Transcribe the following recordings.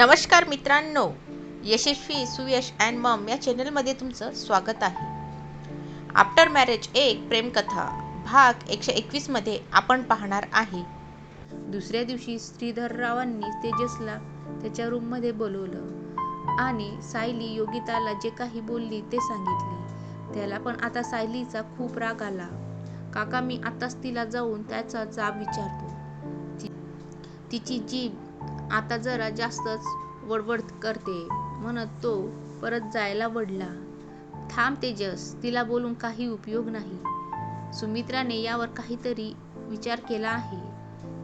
नमस्कार मित्रांनो यशस्वी Suyash and Maugham या चॅनलमध्ये तुमचं स्वागत आहे. आफ्टर मॅरेज एक प्रेमकथा भाग एकशे एकवीसमध्ये आपण पाहणार आहे. दुसऱ्या दिवशी श्रीधररावांनी तेजसला त्याच्या रूममध्ये बोलवलं आणि सायली योगिताला जे काही बोलली ते सांगितले. त्याला पण आता सायलीचा खूप राग आला. काका मी आताच तिला जाऊन त्याचा जाब विचारतो. तिची जीभ आता जरा जास्तच वडवड करते म्हणत तो परत जायला वडला. थांब तेजस तिला बोलून काही उपयोग नाही. सुमित्राने यावर काहीतरी विचार केला आहे.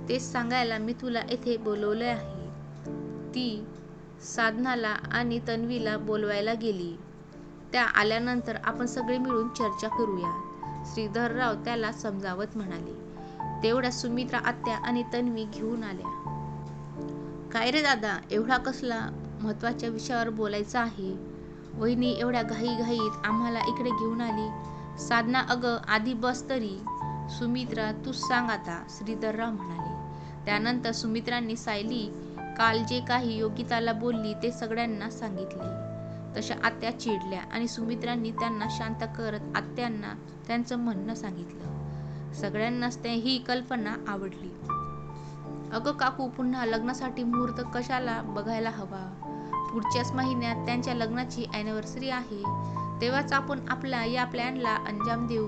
तेच सांगायला मी तुला येथे बोलवले आहे. ती साधनाला आणि तन्वीला बोलवायला गेली. त्या आल्यानंतर आपण सगळे मिळून चर्चा करूया श्रीधरराव त्याला समजावत म्हणाले. तेवढ्या सुमित्रा आत्या आणि तन्वी घेऊन आल्या. काय रे दादा? एवढा कसला महत्त्वाच्या विषयावर बोलायचा आहे? वहिनी एवढ्या घाईघाईत आम्हाला इकडे घेऊन आली. साधना अगं आधी बस तरी. सुमित्रा तूच सांग आता श्रीधरराव म्हणाले. त्यानंतर सुमित्रांनी सायली काल जे काही योगिताला बोलली ते सगळ्यांना सांगितले. तशा आत्या चिडल्या आणि सुमित्रांनी त्यांना शांत करत आत्यांना त्यांचं म्हणणं सांगितलं. सगळ्यांनाच ते ही कल्पना आवडली. अगं काकू पुन्हा लग्नासाठी मुहूर्त कशाला बघायला हवा? पुढच्याच महिन्यात त्यांच्या लग्नाची ॲनिव्हर्सरी आहे. तेव्हाच आपण आपल्या या प्लॅनला अंजाम देऊ.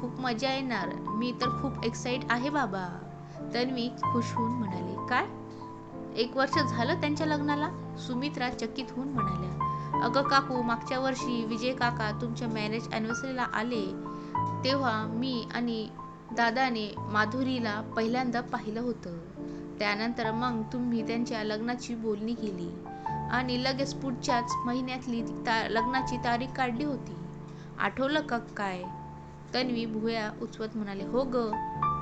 खूप मजा येणार. मी तर खूप एक्साइट आहे बाबा. तन्वी खुश होऊन म्हणाले काय? एक वर्ष झालं त्यांच्या लग्नाला? सुमित्रा चकित होऊन म्हणाल्या अगं काकू मागच्या वर्षी विजय काका तुमच्या मॅरेज ॲनिव्हर्सरीला आले. तेव्हा मी आणि दादाने माधुरीला पहिल्यांदा पाहिलं होतं. त्यानंतर मग तुम्ही त्यांच्या लग्नाची बोलणी केली. आणि लगेच पुढच्याच महिन्यातली ता लग्नाची तारीख काढली होती. आठवलं का काय? तन्वी भुया उचवत म्हणाले हो ग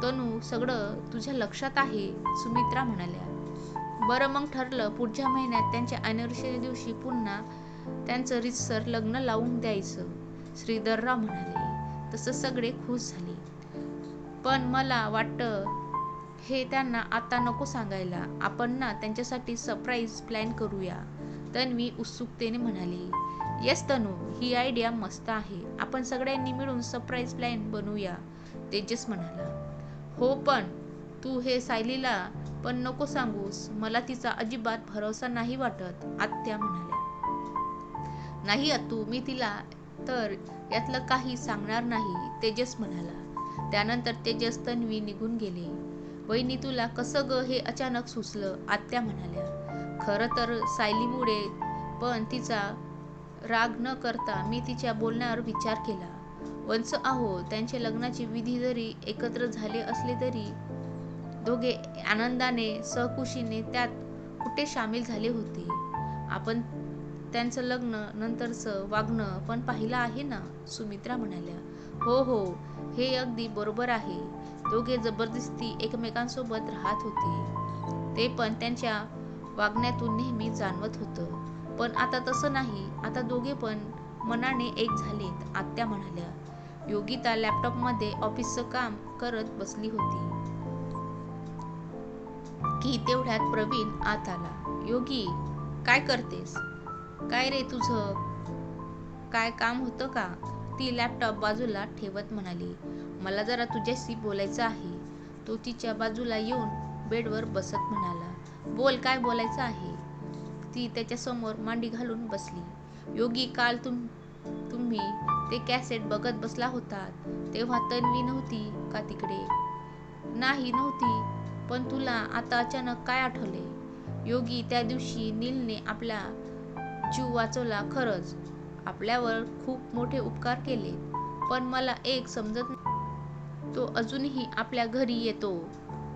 तनू सगळं तुझ्या लक्षात आहे सुमित्रा म्हणाल्या. बरं मग ठरलं पुढच्या महिन्यात त्यांच्या अॅनिव्हर्सरी दिवशी पुन्हा त्यांचं रितसर लग्न लावून द्यायचं श्रीधरराव म्हणाले. तसं सगळे खुश झाले. पण मला वाटतं हे त्यांना आता नको सांगायला. आपण ना त्यांच्यासाठी सरप्राईज प्लॅन करूया. तन्वी उत्सुकतेने म्हणाली येस तनू ही आयडिया मस्त आहे. आपण सगळ्यांनी मिळून सरप्राईज प्लॅन बनवूया तेजस म्हणाला. हो पण तू हे सायलीला पण नको सांगूस. मला तिचा अजिबात भरोसा नाही वाटत आत्या म्हणाल्या. नाही अतू मी तिला तर यातलं काही सांगणार नाही तेजस म्हणाला. त्यानंतर तेजस तन्वी निघून गेले. वहिनी तुला कसं ग हे अचानक सुचलं? आत्या म्हणाल्या खरं तर सायलीमुळे पण तिचा राग न करता मी तिच्या बोलण्यावर विचार केला. वंच आहो त्यांचे लग्नाची विधी जरी एकत्र झाले असले तरी दोघे आनंदाने सहकुशीने त्यात कुठे सामील झाले होते? आपण त्यांचं लग्न नंतरचं वागणं पण पाहिलं आहे ना? सुमित्रा म्हणाल्या हो हो हे अगदी बरोबर आहे. दोघे जबरदस्ती एकमेकांसोबत राहत होते. ते पण त्यांच्या वागण्यातून नेहमी जाणवत होतं. पण आता तसं नाही. आता दोघे पण मनाने एक झालेत आत्या म्हणाल्या. योगिता लॅपटॉपमध्ये ऑफिसचं काम करत बसली होती. की तेवढ्यात प्रवीण आत आला. योगी काय करतेस? काय रे तुझं? काय काम होतं का? ती लॅपटॉप बाजूला ठेवत म्हणाली. मला जरा तुझ्याशी बोलायचं आहे. तो तिच्या बाजूला येऊन बेडवर बसत म्हणाला बोल काय बोलायचं आहे? ती त्याच्यासमोर मांडी घालून बसली. योगी काल तुम तुम्ही ते कॅसेट बघत बसला होतात तेव्हा तन्वी नव्हती का तिकडे? नाही नव्हती पण तुला आता अचानक काय आठवले? योगी त्या दिवशी नीलने आपला जीव वाचवला खरंच. आपल्यावर खूप मोठे उपकार केले. पण मला एक समजत नाही. तो अजूनही आपल्या घरी येतो.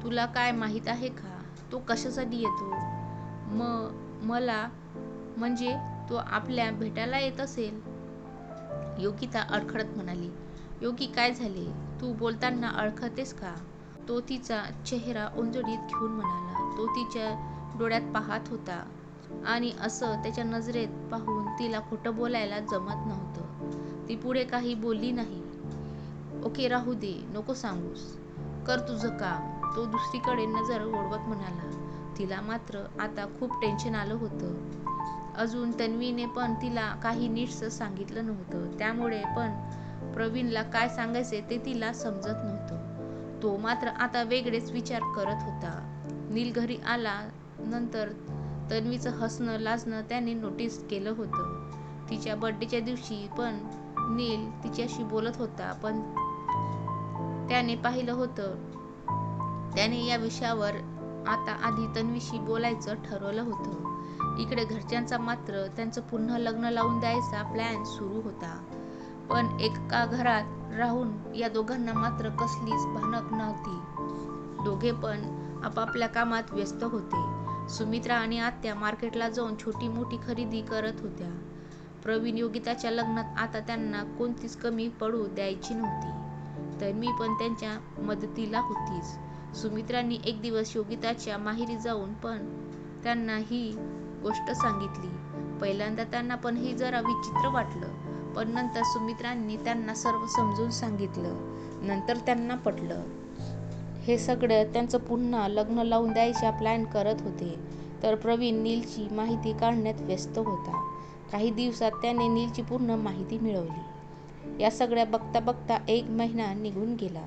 तुला काय माहीत आहे का? तो कशासाठी येतो? म मला म्हणजे तो आपल्या भेटायला येत असेल? योगिता अडखडत म्हणाली. योगी काय झाले? तू बोलताना अडखतेस का? तो तिचा चेहरा उंजडीत घेऊन म्हणाला. तो तिच्या डोळ्यात पाहत होता. आणि असं त्याच्या नजरेत पाहून तिला खोटं बोलायला जमत नव्हतं. ती पुढे काही बोलली नाही. ओके राहू दे नको सांगूस. कर तुझं काम. तो दुसरीकडे नजर ओढवत म्हणाला. तिला मात्र आता खूप टेन्शन आलं होतं. अजून तन्वीने पण तिला काही नीटसं सांगितलं नव्हतं. त्यामुळे पण प्रवीणला काय सांगायचे ते तिला समजत नव्हतं. तो मात्र आता वेगळेच विचार करत होता. नील घरी आला नंतर तन्वीचं हसणं लाजणं त्याने नोटीस केलं होतं. तिच्या बर्थडेच्या दिवशी पण नील तिच्याशी बोलत होता पण त्याने पाहिलं होतं. त्याने या विषयावर आता आधी तन्वीशी बोलायचं ठरवलं होतं. इकडे घरच्यांचा मात्र त्यांचं पुन्हा लग्न लावून द्यायचा प्लॅन सुरू होता. पण एका घरात राहून या दोघांना मात्र कसलीच भानक नव्हती. दोघे पण आपापल्या कामात व्यस्त होते. सुमित्रा आणि आत्या मार्केटला जाऊन छोटी मोठी खरेदी करत होत्या. प्रवीण योगिताच्या लग्नात आता त्यांना कोणतीच कमी पडू द्यायची नव्हती. तर मी पण त्यांच्या मदतीला होतीच. सुमित्रांनी एक दिवस योगिताच्या माहेरी जाऊन पण त्यांना ही गोष्ट सांगितली. पहिल्यांदा त्यांना पण हे जरा विचित्र वाटलं पण नंतर सुमित्रांनी त्यांना सर्व समजून सांगितलं. नंतर त्यांना पटलं. हे सगळं त्यांचं पुन्हा लग्न लावून द्यायच्या प्लॅन करत होते तर प्रवीण नीलची माहिती काढण्यात व्यस्त होता. काही दिवसात त्याने नीलची पूर्ण माहिती मिळवली. या सगळ्या बघता बघता एक महिना निघून गेला.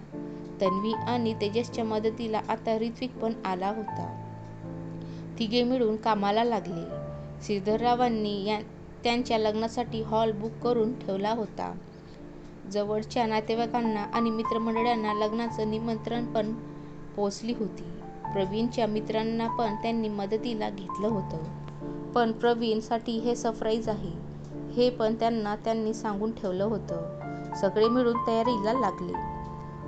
तन्वी आणि तेजसच्या मदतीला आता ऋत्विक पण आला होता. तिघे मिळून कामाला लागले. श्रीधररावांनी या त्यांच्या लग्नासाठी हॉल बुक करून ठेवला होता. जवळच्या नातेवाईकांना आणि मित्रमंडळांना लग्नाचं निमंत्रण पण पोचली होती. प्रवीणच्या मित्रांना पण त्यांनी मदतीला घेतलं होतं. पण प्रवीणसाठी हे सरप्राईज आहे. हे पण त्यांना त्यांनी सांगून ठेवलं होतं. सगळे मिळून तयारीला लागले.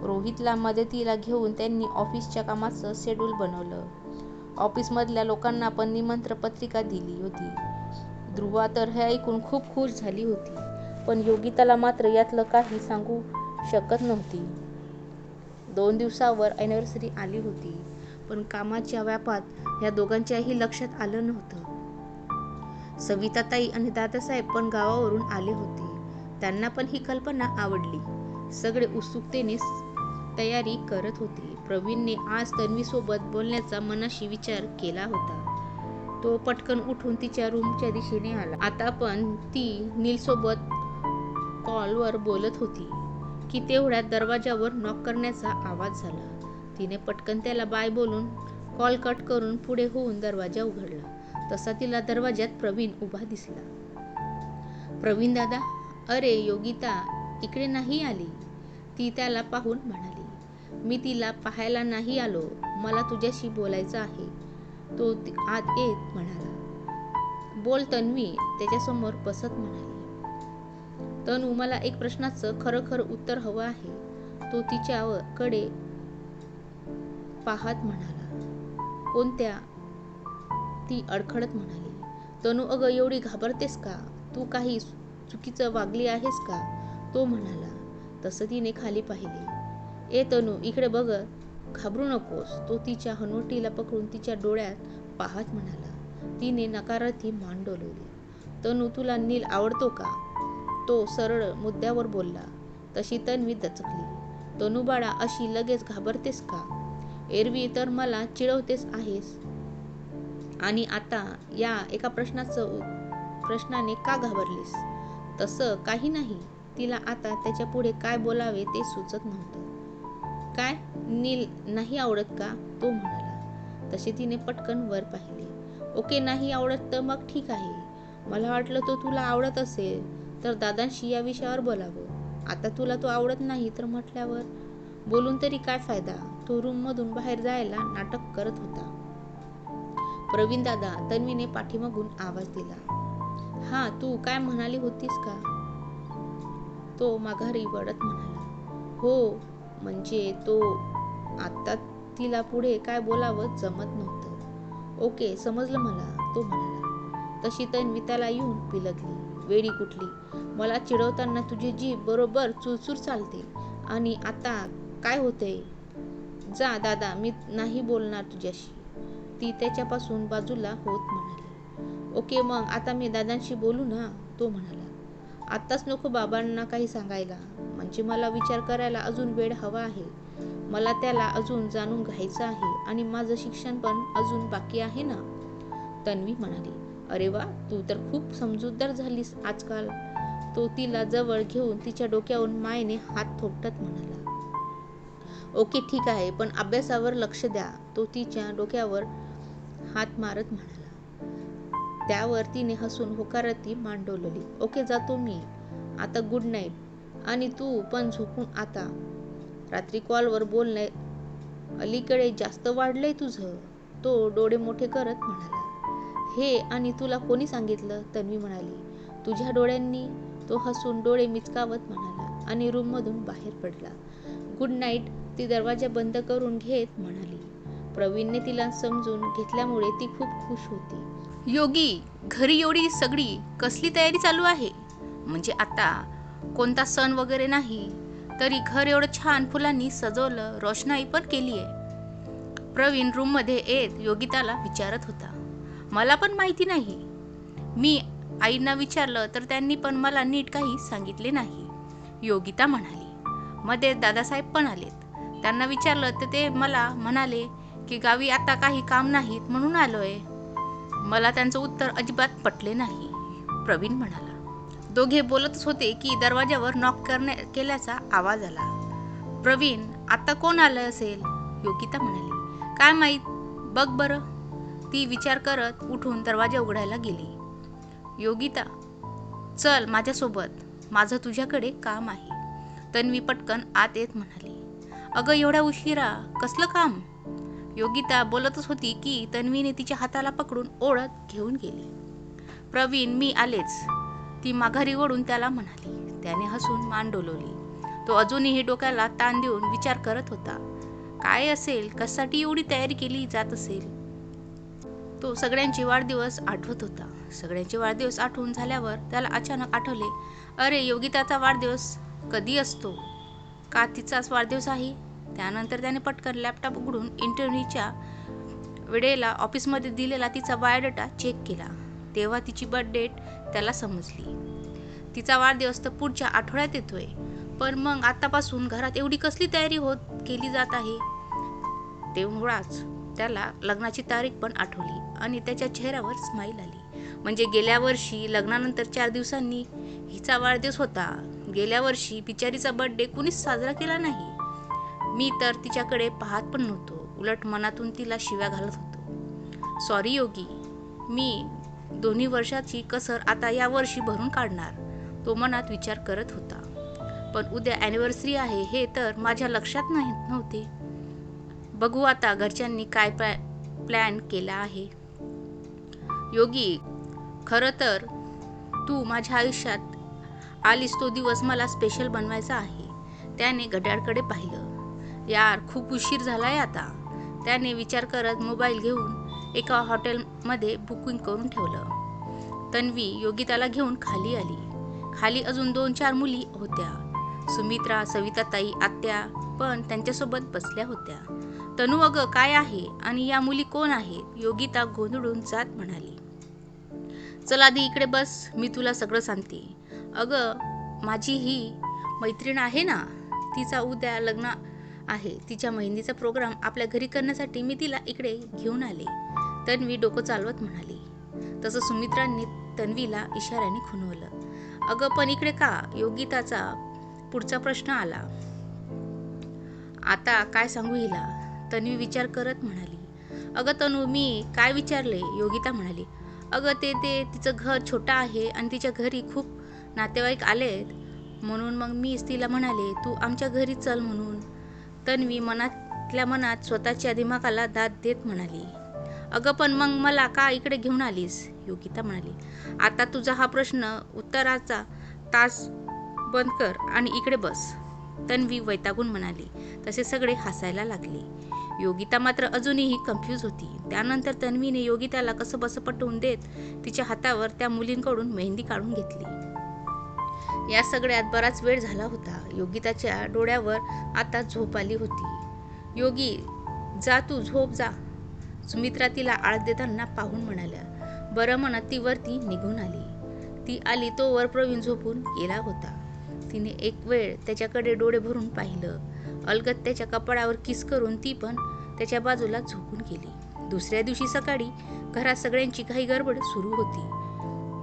रोहितला मदतीला घेऊन त्यांनी ऑफिसच्या कामाचं शेड्यूल बनवलं. ऑफिसमधल्या लोकांना पण निमंत्र पत्रिका दिली होती. ध्रुवा तर हे ऐकून खूप खुश झाली होती. पण योगिताला मात्र यातलं काही सांगू शकत नव्हती. दोन दिवसावर ॲनिव्हर्सरी आली होती. पण कामाच्या व्यापात ह्या दोघांच्याही लक्षात आलं नव्हतं. सविताताई आणि दादासाहेब पण गावावरून आले होते. त्यांना पण ही कल्पना आवडली. सगळे उत्सुकतेने तयारी करत होते. प्रवीणने आज तन्वीसोबत बोलण्याचा मनाशी विचार केला होता. तो पटकन उठून तिच्या रूमच्या दिशेने आला. आता पण ती नीलसोबत कॉलवर बोलत होती की तेवढ्यात दरवाजावर नॉक करण्याचा आवाज झाला. तिने पटकन त्याला बाय बोलून कॉल कट करून पुढे होऊन दरवाजा उघडला. तसा तिला दरवाज्यात प्रवीण उभा दिसला. प्रवीण दादा अरे योगिता इकडे नाही आली. ती त्याला पाहून म्हणाली मी तिला पाहायला नाही आलो. मला तुझ्याशी बोलायचं आहे. तो आत येत म्हणाला. बोल तन्वी त्याच्यासमोर बसत म्हणाली. तनू मला एक प्रश्नाचं खरं खरं उत्तर हवं आहे. तो तिच्याकडे पाहत म्हणाला कोणत्या? ती अडखडत म्हणाली तनू अगं एवढी घाबरतेस का? तू काही चुकीचं वागली आहेस का? तो म्हणाला तसं तिने खाली पाहिले. ए तनू इकडे बघ घाबरू नकोस. तो तिच्या हनुवटीला पकडून तिच्या डोळ्यात पाहत म्हणाला. तिने नकारार्थी मान डोलवली. तनू तुला नील आवडतो का? तो सरळ मुद्द्यावर बोलला. तशी तन्वी दचकली. तनू बाळा अशी लगेच घाबरतेस का? एरवी तर मला चिडवतेस आहेस. आणि आता या एका प्रश्नाचं प्रश्नाने का घाबरलीस? तसं काही नाही. तिला आता त्याच्या पुढे काय बोलावे ते सुचत नव्हतं. काय? नील नाही आवडत का? तो म्हणाला. तसे तिने पटकन वर पाहिले. ओके नाही आवडत तर मग ठीक आहे. मला वाटलं तो तुला आवडत असेल तर दादांशी या विषयावर बोलावं. आता तुला तो आवडत नाही तर म्हटल्यावर? बोलून तरी काय फायदा? तो रूममधून बाहेर जायला नाटक करत होता. प्रवीण दादा तन्वीने पाठीमागून आवाज दिला. हा तू काय म्हणाली होतीस का? तो माघारी वळत म्हणाला. हो म्हणजे तो आता तिला पुढे काय बोलावं जमत नव्हतं. ओके समजलं मला तो म्हणाला. तशी तन्वी त्याला येऊन पिलगली. वेडी कुठली? मला चिडवताना तुझी जीभ बरोबर चुरचूर चालते. आणि आता काय होते जा दादा मी नाही बोलणार तुझ्याशी. ती त्याच्यापासून बाजूला होत म्हणाली. ओके मग आता मी दादांशी बोलू ना तो म्हणाला. आत्ताच नको बाबांना काही सांगायला. म्हणजे मला विचार करायला अजून वेळ हवा आहे. मला त्याला अजून जाणून घ्यायचं आहे आणि माझं शिक्षण पण अजून बाकी आहे ना? तन्वी म्हणाली. अरे वा तू तर खूप समजूतदार झालीस आजकाल. तो तिला जवळ घेऊन तिच्या डोक्यावरून मायेने हात थोपटत म्हणाला. ओके ठीक आहे पण अभ्यासावर लक्ष द्या. तो तिच्या डोक्यावर हात मारत म्हणाला. त्यावर तिने हसून होकाराती मान डोलवली ओके जातो मी. आता गुड नाईट आणि तू पण झोपून आता. रात्री कॉलवर बोलणे अलीकडे जास्त वाढलंय तुझं तो डोळे मोठे करत म्हणाला. हे आणि तुला कोणी सांगितलं? तन्वी म्हणाली. तुझ्या डोळ्यांनी. तो हसून डोळे मिचकावत म्हणाला आणि रूममधून बाहेर पडला. गुड नाईट ती दरवाजा बंद करून घेत म्हणाली. प्रवीणने तिला समजून घेतल्यामुळे ती खूप खुश होती. योगी घरी एवढी सगळी कसली तयारी चालू आहे? म्हणजे आता कोणता सण वगैरे नाही तरी घर एवढं छान फुलांनी सजवलं रोषणाई पण केली आहे प्रवीण रूममध्ये येत योगिताला विचारत होता. मला पण माहिती नाही. मी आईंना विचारलं तर त्यांनी पण मला नीट काही सांगितले नाही. योगिता म्हणाली. मध्ये दादासाहेब पण आलेत. त्यांना विचारलं तर ते मला म्हणाले की गावी आता काही काम नाहीत म्हणून आलोय. मला त्यांचं उत्तर अजिबात पटले नाही. प्रवीण म्हणाला. दोघे बोलतच होते की दरवाजावर नॉक करण्या केल्याचा आवाज आला. प्रवीण आता कोण आलं असेल? योगिता म्हणाली. काय माहीत? बघ बरं. ती विचार करत उठून दरवाजा उघडायला गेली. योगिता चल माझ्यासोबत. माझं तुझ्याकडे काम आहे. तन्वी पटकन आत येत म्हणाली. अगं एवढ्या उशिरा? कसलं काम? योगिता बोलतच होती की तन्वीने तिच्या हाताला पकडून ओढत घेऊन गेली. प्रवीण मी आलेच. ती माघारी ओढून त्याला म्हणाली. त्याने हसून मान डोलवली. तो अजूनही डोक्याला ताण देऊन विचार करत होता. काय असेल? कशासाठी एवढी तयारी केली जात असेल? तो सगळ्यांचे वाढदिवस आठवत होता. सगळ्यांचे वाढदिवस आठवून झाल्यावर त्याला अचानक आठवले अरे योगिताचा वाढदिवस कधी असतो? का तिचाच वाढदिवस आहे? त्यानंतर त्याने पटकन लॅपटॉप उघडून इंटरव्ह्यूच्या वेळेला ऑफिसमध्ये दिलेला तिचा बायोडेटा चेक केला. तेव्हा तिची बर्थ डेट त्याला समजली. तिचा वाढदिवस तर पुढच्या आठवड्यात येतोय. पण मग आतापासून घरात एवढी कसली तयारी होत केली जात आहे? तेवढाच त्याला लग्नाची तारीख पण आठवली आणि त्याच्या चेहऱ्यावर स्माईल आली. म्हणजे गेल्या वर्षी लग्नानंतर चार दिवसांनी हिचा वाढदिवस होता. गेल्या वर्षी बिचारीचा बर्थडे कुणीच साजरा केला नाही. मी तर तिच्याकडे पाहत पण नव्हतो. उलट मनातून तिला शिव्या घालत होतो. सॉरी योगी. मी दोन्ही वर्षाची कसर आता या वर्षी भरून काढणार तो मनात विचार करत होता. पण उद्या ॲनिव्हर्सरी आहे हे तर माझ्या लक्षात नाही नव्हते. बघू आता घरच्यांनी काय प्लॅन केला आहे. योगी खरं तर तू माझ्या आयुष्यात आलीस तो दिवस मला स्पेशल बनवायचा आहे. त्याने घड्याळकडे पाहिलं. यार खूप उशीर झालाय आता. त्याने विचार करत मोबाईल घेऊन एका हॉटेलमध्ये बुकिंग करून ठेवलं. तन्वी योगिताला घेऊन खाली आली. खाली अजून दोन चार मुली होत्या. सुमित्रा सविताताई आत्या पण त्यांच्यासोबत बसल्या होत्या. तनू अगं काय आहे? आणि या मुली कोण आहेत? योगिता गोंधळून जात म्हणाली. चल आधी इकडे बस मी तुला सगळं सांगते. अगं माझी ही मैत्रीण आहे ना तिचा उद्या लग्न आहे. तिच्या मेहंदीचा प्रोग्राम आपल्या घरी करण्यासाठी मी तिला इकडे घेऊन आले. तन्वी डोकं चालवत म्हणाली. तसं सुमित्रांनी तन्वीला इशाऱ्याने खुनवलं अगं पण इकडे का? योगिताचा पुढचा प्रश्न आला. आता काय सांगू हिला? तन्वी विचार करत म्हणाली. अगं तनू मी काय विचारले? योगिता म्हणाली. अगं ते ते तिचं घर छोटं आहे आणि तिच्या घरी खूप नातेवाईक आलेत. म्हणून मग मीच तिला म्हणाले तू आमच्या घरी चल म्हणून. तन्वी मनातल्या मनात स्वतःच्या दिमागाला दाद देत म्हणाली. अगं पण मग मला का इकडे घेऊन आलीस? योगिता म्हणाली. आता तुझा हा प्रश्न उत्तराचा तास बंद कर आणि इकडे बस. तन्वी वैतागून म्हणाली. तसे सगळे हसायला लागले. योगिता मात्र अजूनही कन्फ्यूज होती. त्यानंतर तन्वीने योगिताला कसं बसं पटवून देत तिच्या हातावर त्या मुलींकडून मेहंदी काढून घेतली. या सगळ्यात बराच वेळ झाला होता. योगिताच्या डोळ्यावर आता झोप आली होती. योगी जा तू झोप जा. सुमित्रा तिला आळ देताना पाहून म्हणाल्या बरं म्हणत ती वरती निघून आली. ती आली तो वर प्रवीण झोपून गेला होता. तिने एक वेळ त्याच्याकडे डोळे भरून पाहिलं. अलगत त्याच्या कपाळावर किस करून ती पण त्याच्या बाजूला झोपून गेली. दुसऱ्या दिवशी सकाळी घरात सगळ्यांची काही गडबड सुरू होती.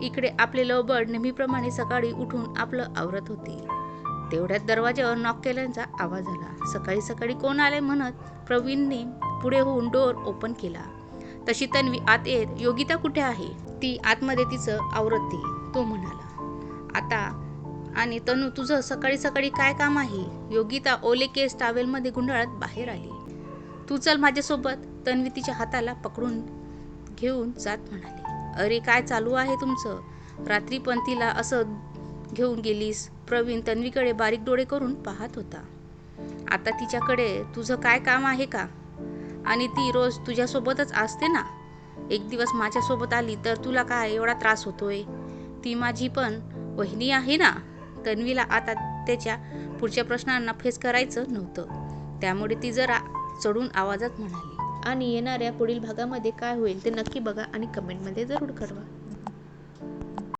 इकडे आपले लवबर्ड नेहमीप्रमाणे सकाळी उठून आपलं आवरत होते. तेवढ्यात दरवाज्यावर नॉक केल्याचा आवाज आला. सकाळी सकाळी कोण आले म्हणत प्रवीणने पुढे होऊन डोअर ओपन केला. तशी तन्वी आत येत योगिता कुठे आहे? ती आतमध्ये तिचं आवरते तो म्हणाला. आता आणि तनू तुझं सकाळी सकाळी काय काम आहे? योगिता ओले केस टावेलमध्ये गुंडाळत बाहेर आली. तू चल माझ्यासोबत तन्वी तिच्या हाताला पकडून घेऊन जात म्हणाली. अरे काय चालू आहे तुमचं? रात्री पण तिला असं घेऊन गेलीस. प्रवीण तन्वीकडे बारीक डोळे करून पाहत होता. आता तिच्याकडे तुझं काय काम आहे का? आणि ती रोज तुझ्यासोबतच असते ना? एक दिवस माझ्यासोबत आली तर तुला काय एवढा त्रास होतोय? ती माझी पण वहिनी आहे ना? तन्वीला आता त्याच्या पुढच्या प्रश्नांना फेस करायचं नव्हतं. त्यामुळे ती जरा चढून आवाजात म्हणाली. आणि येणाऱ्या पुढील भागामध्ये काय होईल ते नक्की बघा आणि कमेंटमध्ये जरूर कळवा.